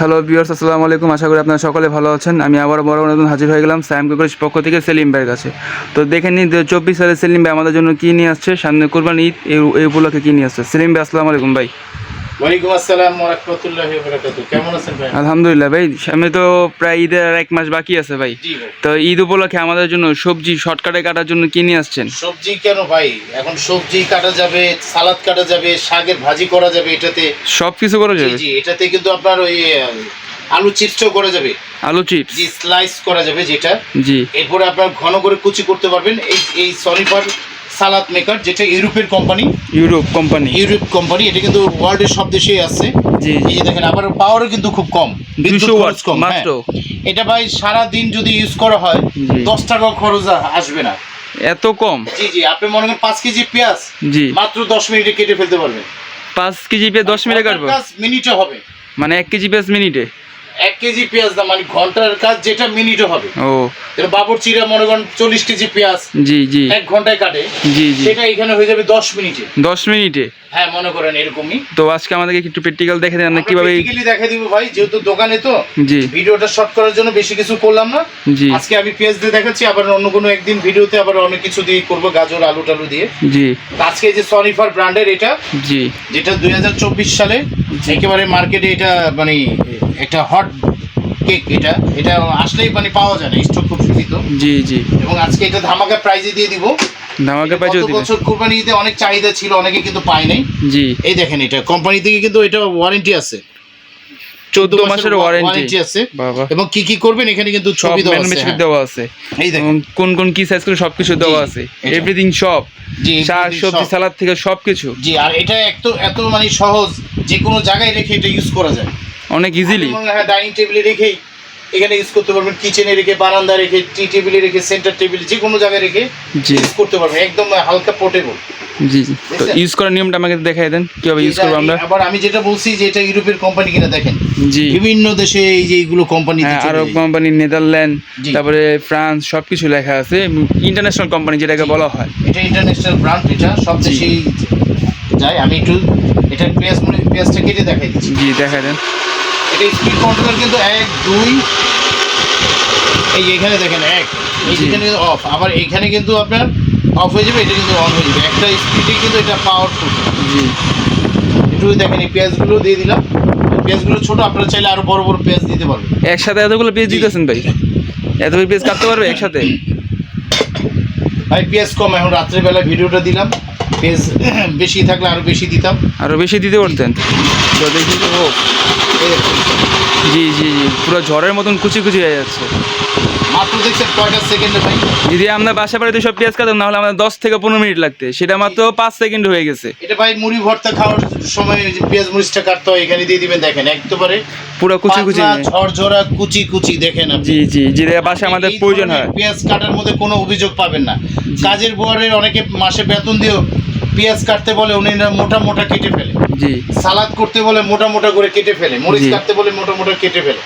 Hello viewers আসসালামু আলাইকুম। আশা করি আপনারা সকলে ভালো আছেন। আমি আবার বড় নতুন হাজির হয়ে গেলাম স্যাম কুকুরের পক্ষ থেকে সেলিম ভাইয়ের কাছে। তো দেখে নিন চব্বিশ সালে সেলিম ভাই আমাদের জন্য কী নিয়ে আসছে। সামনে কোরবানি ঈদ এই উপলক্ষে কী নিয়ে আসছে। সেলিম ভাই, আসসালামু আলাইকুম ভাই। ওয়ালাইকুম আসসালাম কেমন আছেন ভাই? আলহামদুলিল্লাহ ভাই সামনে তো প্রায় ঈদের আর এক মাস বাকি আছে ভাই। তো ঈদ উপলক্ষে আমাদের জন্য সবজি শর্টকাটে কাটার জন্য কী নিয়ে আসছেন? সবজি কেন ভাই? এখন সবজি কাটা যাবে সালাদ কাটা যাবে শাকের ভাজি করা যাবে এটাতে সব কিছু করা যাবে? জি এটাতে কিন্তু আপনার ওই আলু চিপসও করা যাবে। আলু চিপস? জি স্লাইস করা যাবে যেটা। জি। এরপরে আপনার ঘন করে কুচি করতে পারবেন। এই এই সনিফার সালাদ মেকার যেটা ইউরোপের company Europe company Europe company এটা কিন্তু ওয়ার্ল্ডের সব দেশেই আছে। জি এই যে দেখেন আবার পাওয়ারও কিন্তু খুব কম। বিদ্যুৎ খরচ কম হ্যাঁ। মাত্র। এটা ভাই সারা দিন যদি ইউজ করা হয়। দশ টাকা খরচ আসবে না। এত কম? জি জি আপনি মনে করেন পাঁচ কেজি পেঁয়াজ জি। মাত্র দশ মিনিটে কেটে ফেলতে পারবেন। পাঁচ কেজি পেঁয়াজ দশ মিনিটে কাটবো? মিনিটে হবে। মানে এক কেজি পেঁয়াজ মিনিটে? এক কেজি পেঁয়াজ দাম মানে ঘণ্টার কাজ যেটা মিনিটে হবে। ও। এটা বাবর চিরা মনে করেন চল্লিশ কেজি পেঁয়াজ জি জি। এক ঘন্টায় কাটে জি জি। সেটা এখানে হয়ে যাবে দশ মিনিটে। দশ মিনিটে? হ্যাঁ মনে করেন এরকমই। তো আজকে আমাদেরকে একটু প্র্যাকটিক্যাল দেখে দেন কীভাবে প্র্যাকটিক্যালি দেখা দিব ভাই যেহেতু দোকানে তো জি। ভিডিওটা শর্ট করার জন্য বেশি কিছু করলাম না। জি। আজকে আমি পেঁয়াজ দিয়ে দেখাচ্ছি আবার অন্য কোনো একদিন ভিডিওতে আবার অনেক কিছু দিয়ে করব গাজর আলু টালু দিয়ে। জি। আজকে যে সনিফার ব্র্যান্ডের এটা জি। যেটা দুই হাজার চব্বিশ সালে একেবারে মার্কেটে এটা মানে একটা হট কেক এটা। এটা আসলেই মানে পাওয়া যায় না স্টক খুব সীমিত। জি জি। এবং আজকে এটা ধামাকা প্রাইজে দিয়ে দিব। ধামাকে পাইছেও দিবেন বছর কুরবানি ঈদে অনেক চাহিদা ছিল অনেকে কিন্তু পায় নাই। জি। এই দেখেন এটা কোম্পানি থেকে কিন্তু এটা ওয়ারেন্টি আছে। চোদ্দ মাসের ওয়ারেন্টি। ওয়ারেন্টি আছে। বাবা। এবং কি কি করবেন এখানে কিন্তু সব ছবি দেওয়া আছে ম্যানুমেশন। দেওয়া আছে। এই এবং কোন কোন কি সাইজ করে সবকিছু দেওয়া আছে। এটা। এভরিথিং সব জি শাক সবজি সালাদ থেকে সবকিছু। জি আর এটা এত এত মানে সহজ যে কোনো জায়গায় রেখে এটা ইউজ করা যায়। অনেক ইজিলি ডাইনিং টেবিলে রেখেই এখানে ইউজ করতে পারবেন কিচেনে রেখে বারান্দা রেখে টি টেবিলে রেখে সেন্টার টেবিল যে কোনো জায়গায় রেখে ইউজ করতে পারবেন। একদম হালকা পোর্টেবল জি জি। তো ইউজ করার নিয়মটা আমাকে দেখাই দেন কীভাবে ইউজ করব আমরা? আবার আমি যেটা বলছি যে এটা ইউরোপের কোম্পানি কিনা দেখেন। জি। বিভিন্ন দেশে এই যে এইগুলো কোম্পানি হ্যাঁ আরব কোম্পানি নেদারল্যান্ড তারপরে ফ্রান্স সবকিছু লেখা আছে। ইন্টারন্যাশনাল কোম্পানি যেটাকে বলা হয়। এটা ইন্টারন্যাশনাল ব্র্যান্ড এটা সব। দেশেই যায়। আমি একটু এটা পেঁয়াজ পেঁয়াজটা কেটে দেখাই দিচ্ছি। জি দেখা দেন। এটা স্পিড কন্ট্রোলার কিন্তু এক দুই। এই এখানে দেখেন এক। এই জি। যেখানে অফ আবার এখানে কিন্তু আপনার অফ হয়ে যাবে এটা কিন্তু অন হয়ে যাবে। একটা স্পিডে কিন্তু এটা পাওয়ারফুল জি। একটু দেখেন এই পেঁয়াজগুলো দিয়ে দিলাম। পেঁয়াজগুলো ছোট আপনারা চাইলে আরও বড় বড় পেঁয়াজ দিতে পারবেন। একসাথে এতগুলো পেজ জি। দিতেছেন ভাই? এত পেজ কাটতে পারবে একসাথে? ভাই পেঁয়াজ কম। এখন রাত্রেবেলা ভিডিওটা দিলাম। পেঁয়াজ বেশি থাকলে আরও বেশি দিতাম। আরও বেশি দিতে পারতেন। দেখি ও। এই দেখুন, জি জি জি। পুরো ঝড়ের মতন কুচি কুচি হয়ে যাচ্ছে। মাত্র দেখছেন কয়টা সেকেন্ডে ভাই যদি আমরা বাসা বাড়িতে সব পেঁয়াজ কাটাম নাহলে আমাদের দশ থেকে পনেরো মিনিট লাগতে। সেটা মাত্র পাঁচ সেকেন্ড হয়ে গেছে। এটা ভাই মুড়ি ভর্তা খাওয়ার সময় যে পেঁয়াজ মরিচটা কাটতে হয় এখানে দিয়ে দিবেন দেখেন একেবারে পুরো কুচি কুচি ঝরঝরা কুচি কুচি দেখেন আপনি। জি জি যেটা বাসা আমাদের প্রয়োজন হয়। পেঁয়াজ কাটার মধ্যে কোনো অভিযোগ পাবেন না। কাজের বোয়ারের অনেকে মাসে বেতন দিয়েও পেঁয়াজ কাটতে বলে উনি মোটা মোটা কেটে ফেলে। জি। সালাদ করতে বলে মোটা মোটা করে কেটে ফেলে মরিচ কাটতে বলে মোটা মোটা কেটে ফেলে।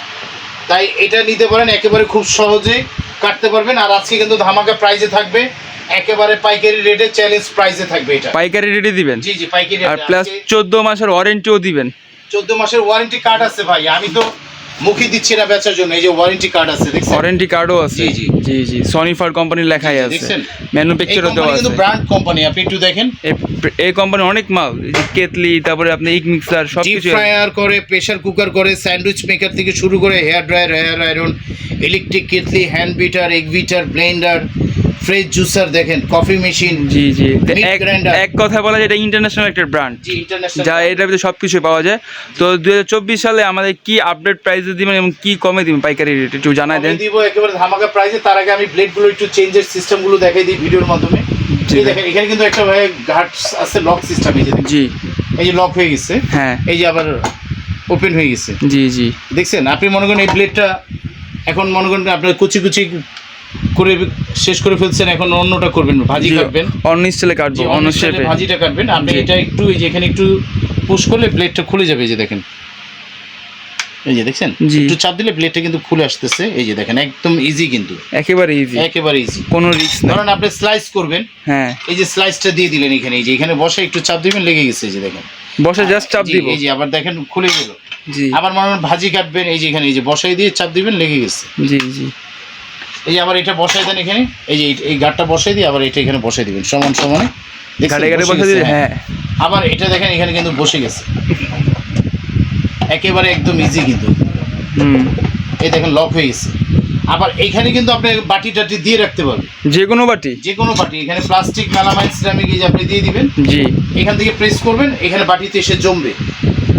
তাই এটা নিতে পারেন একেবারে খুব সহজে কাটতে পারবেন। আর আজকে কিন্তু ধামাকা প্রাইজে থাকবে একেবারে পাইকারি রেটে চ্যালেঞ্জ প্রাইজে থাকবে এটা। পাইকারি রেটে দিবেন? জি জি পাইকারি আর প্লাস চোদ্দ মাসের ওয়ারেন্টিও দিবেন। চোদ্দ মাসের ওয়ারেন্টি কার্ড আছে ভাই। আমি তো মুখে দিচ্ছি না বেচার জন্য এই যে ওয়ারেন্টি কার্ড আছে দেখছেন? ওয়ারেন্টি কার্ডও আছে। জি, জি। জি। জি সনিফার কোম্পানির লেখাই আছে। দেখছেন? ম্যানুফ্যাকচারও দেওয়া কোম্পানি কিন্তু ব্র্যান্ড কোম্পানি আপনি একটু দেখেন। এই- কোম্পানি অনেক মাল। কেতলি তারপরে আপনি ইক মিক্সার সব কিছু ফ্রায়ার করে প্রেসার কুকার করে স্যান্ডউইচ মেকার থেকে শুরু করে hair dryer hair iron electric kettle hand beater egg beater blender fresh juicer দেখেন কফি মেশিন জি জি। এক কথা বলা যায় এটা ইন্টারন্যাশনাল একটা ব্র্যান্ড জি ইন্টারন্যাশনাল যা এটার ভিতরে সব কিছু পাওয়া যায়। তো দু হাজার চব্বিশ সালে আমাদের কি আপডেট প্রাইসে দিবেন এবং কি কমে দিবেন পাইকারি রেট একটু জানাই দেন। দিব একেবারে ধামাকা প্রাইসে তার আগে আমি ব্লেডগুলো একটু চেঞ্জের সিস্টেমগুলো দেখাই দিই ভিডিওর মাধ্যমে। জি। দেখেন এখানে কিন্তু একটা ভাই ঘাট আছে লক সিস্টেম এই যে জি। এই যে লক হয়ে গেছে। হ্যাঁ। এই যে আবার ওপেন হয়ে গেছে। জি জি। দেখছেন? আপনি মনে করেন এই ব্লেডটা এখন মনে করেন আপনার কুচি কুচি করে শেষ করে ফেলছেন এখন অন্যটা করবেন ভাজি কাটবেন অন্য স্টাইলে কাটবো অন্য শেপে ভাজিটা কাটবেন আপনি এটা একটু এই যে এখানে একটু পুশ করলে ব্লেডটা খুলে যাবে এই যে দেখেন এই যে দেখছেন একটু চাপ দিলে ব্লেডটা কিন্তু খুলে আসতেছে এই যে দেখেন একদম ইজি কিন্তু একেবারে ইজি একেবারে ইজি কোনো রিস্ক নেই ধরেন আপনি স্লাইস করবেন হ্যাঁ এই যে স্লাইসটা দিয়ে দিলেন এখানে এই যে এখানে বসে একটু চাপ দিবেন লেগে গেছে এই যে দেখেন বসে জাস্ট চাপ দিব এই যে আবার দেখেন খুলে গেল জি আবার মনে হয় ভাজি কাটবেন এই যে এখানে এই যে বসাই দিয়ে চাপ দিবেন লেগে গেছে জি জি এই যে আবার এটা বসাই দেন এখানে। এই যে এই- গাঁটটা বসাই দিয়ে আবার এটা এখানে বসাই দিবেন সমান সমানে। দিলে হ্যাঁ। আবার এটা দেখেন এখানে কিন্তু বসে গেছে। একেবারে একদম ইজি কিন্তু। হুম। এই দেখেন লক হয়ে গেছে। আবার এখানে কিন্তু আপনি বাটি টাটি দিয়ে রাখতে পারবেন। যে কোনো বাটি? যে কোনো বাটি। এখানে প্লাস্টিক মেলামাইন সিরামিক এই যে আপনি দিয়ে দিবেন। জি। এখান থেকে প্রেস করবেন এখানে বাটিতে এসে জমবে।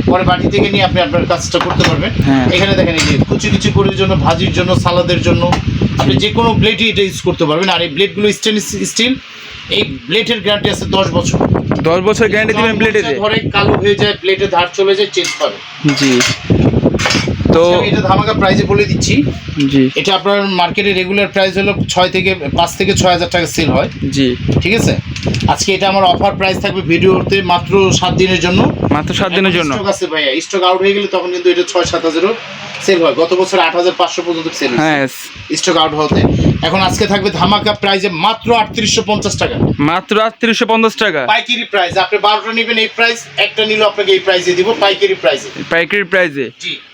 পরে বাটি থেকে নিয়ে আপনি আপনার কাজটা করতে পারবেন। হ্যাঁ। এখানে দেখেন এই যে কুচি কুচি করার জন্য ভাজির জন্য সালাদের জন্য। আপনি যে কোনো ব্লেডই এটা ইউজ করতে পারবেন। আর এই ব্লেডগুলো স্টেনলেস স্টিল এই ব্লেডের গ্যারান্টি আছে দশ বছর। দশ বছর গ্যারান্টি দিবেন ব্লেডে ধরে কালো হয়ে যায় ব্লেডে ধার চলে যায় চেঞ্জ পাবে। জি। তো আমি এটা ধামাকা প্রাইসে বলে দিচ্ছি। জি। এটা আপনার মার্কেটে রেগুলার প্রাইস হলো ছয় থেকে পাঁচ থেকে ছয় হাজার টাকা সেল হয়। জি। ঠিক আছে? আজকে এটা আমার অফার প্রাইস থাকবে ভিডিওতে মাত্র সাত দিনের জন্য। মাত্র সাত দিনের জন্য। স্টক আছে ভাইয়া স্টক আউট হয়ে গেলে তখন কিন্তু এটা ছয় সাত হাজারও সেল হয়। গত বছর আট হাজার পাঁচশো পর্যন্ত সেল হ্যাঁ স্টক আউট হতে এখন আজকে থাকবে ধামাকা প্রাইজে মাত্র আটত্রিশশো পঞ্চাশ টাকা। মাত্র আটত্রিশশো পঞ্চাশ টাকা। পাইকারি প্রাইস আপনি বারোটা নেবেন এই প্রাইস একটা নিলে আপনাকে এই প্রাইসে দিব পাইকারি প্রাইসে পাইকারি প্রাইসে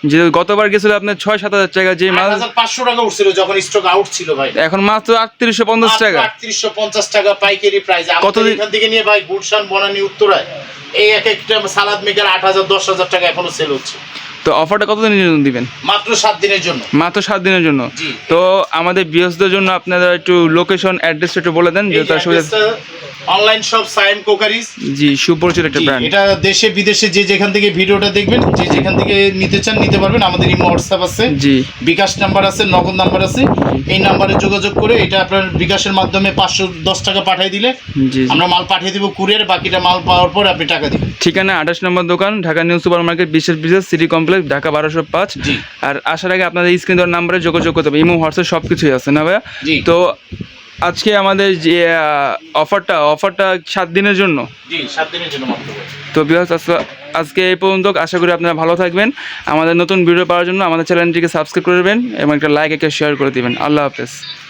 যে গতবার গেছিল আপনার ছয় সাত হাজার টাকা যে মাল পাঁচশো টাকা উঠছিল যখন স্টক আউট ছিল ভাই। এখন মাত্র আটত্রিশশো পঞ্চাশ টাকা। আটত্রিশশো পঞ্চাশ টাকা পাইকারি প্রাইস আমাদের কতদিন- এখান থেকে নিয়ে ভাই গুলশান বনানী উত্তরায়। এই এক একটা সালাদ মেকার আট হাজার দশ হাজার টাকা এখনও সেল হচ্ছে। তো অফারটা কতদিনের জন্য দিবেন? মাত্র সাত দিনের জন্য। মাত্র সাত দিনের জন্য? তো আমাদের বৃহস্পতির জন্য আপনারা একটু লোকেশন অ্যাড্রেস একটু বলে দেন যে তার সুবিধা অনলাইন শপ সাইম কোকারিস জি সুপরিচিত একটা ব্র্যান্ড এটা দেশে বিদেশে যে যেখান থেকে ভিডিওটা দেখবেন যে যেখান থেকে নিতে চান নিতে পারবেন। আমাদের ইমো হোয়াটসঅ্যাপ আছে। জি। বিকাশ নাম্বার আছে নগদ নাম্বার আছে। এই নাম্বারে যোগাযোগ করে এটা আপনার বিকাশের মাধ্যমে পাঁচশো দশ টাকা পাঠিয়ে দিলে জি। আমরা মাল পাঠিয়ে দিব কুরিয়ার বাকিটা মাল পাওয়ার পর আপনি টাকা দিবেন। ঠিকানা আঠাশ নম্বর দোকান ঢাকা নিউ সুপার মার্কেট বিশেষ বিশেষ সিটি কমপ্লেক্স ঢাকা বারোশো পাঁচ। জি। আর আসার আগে আপনাদের স্ক্রিন দেওয়ার নাম্বারে যোগাযোগ করতে হবে। ইমো হোয়াটসঅ্যাপ সব কিছুই আছে না ভাইয়া? তো আজকে আমাদের যে অফারটা অফারটা সাত দিনের জন্য? জি সাত দিনের জন্য মাত্র। তো বিহাস আজকে এই পর্যন্ত আশা করি আপনারা ভালো থাকবেন। আমাদের নতুন ভিডিও পাওয়ার জন্য আমাদের চ্যানেলটিকে সাবস্ক্রাইব করবেন এবং একটা লাইক একটা শেয়ার করে দেবেন। আল্লাহ হাফেজ।